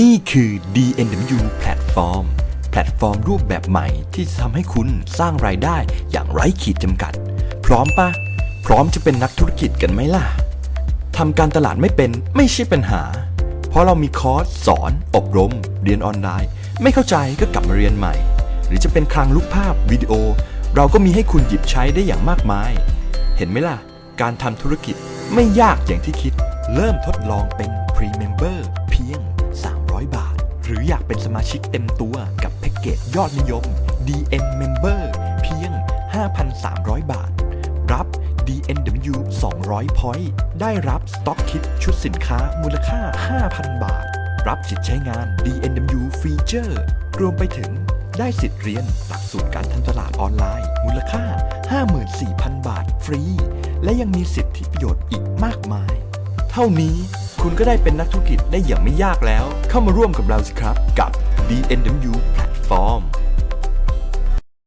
นี่คือ DNW แพลตฟอร์มแพลตฟอร์มรูปแบบใหม่ที่จะทำให้คุณสร้างรายได้อย่างไร้ขีดจำกัด พร้อมปะพร้อมจะเป็นนักธุรกิจกันไหมล่ะทำการตลาดไม่เป็นไม่ใช่ปัญหา เพราะเรามีคอร์สสอน อบรม เรียนออนไลน์ ไม่เข้าใจก็กลับมาเรียนใหม่ หรือจะเป็นคลังรูปภาพวิดีโอ เราก็มีให้คุณหยิบใช้ได้อย่างมากมาย เห็นไหมล่ะ การทำธุรกิจไม่ยากอย่างที่คิด เริ่มทดลองเป็น Pre-Member หรืออยากเป็นสมาชิกเต็มตัวกับแพ็กเกจยอดนิยม DN Member เพียง 5,300 บาท รับ DNW 200 point ได้รับสต็อกคิดชุดสินค้ามูลค่า 5,000 บาท รับสิทธิ์ใช้งาน DNW Feature รวมไปถึงได้สิทธิ์เรียนหลักสูตรการทำตลาดออนไลน์ มูลค่า 54,000 บาทฟรี และยังมีสิทธิประโยชน์อีกมากมาย เท่านี้ คุณก็ได้เป็นนักธุรกิจได้อย่างไม่ยากแล้ว เข้ามาร่วมกับเราสิครับกับ DNW Platform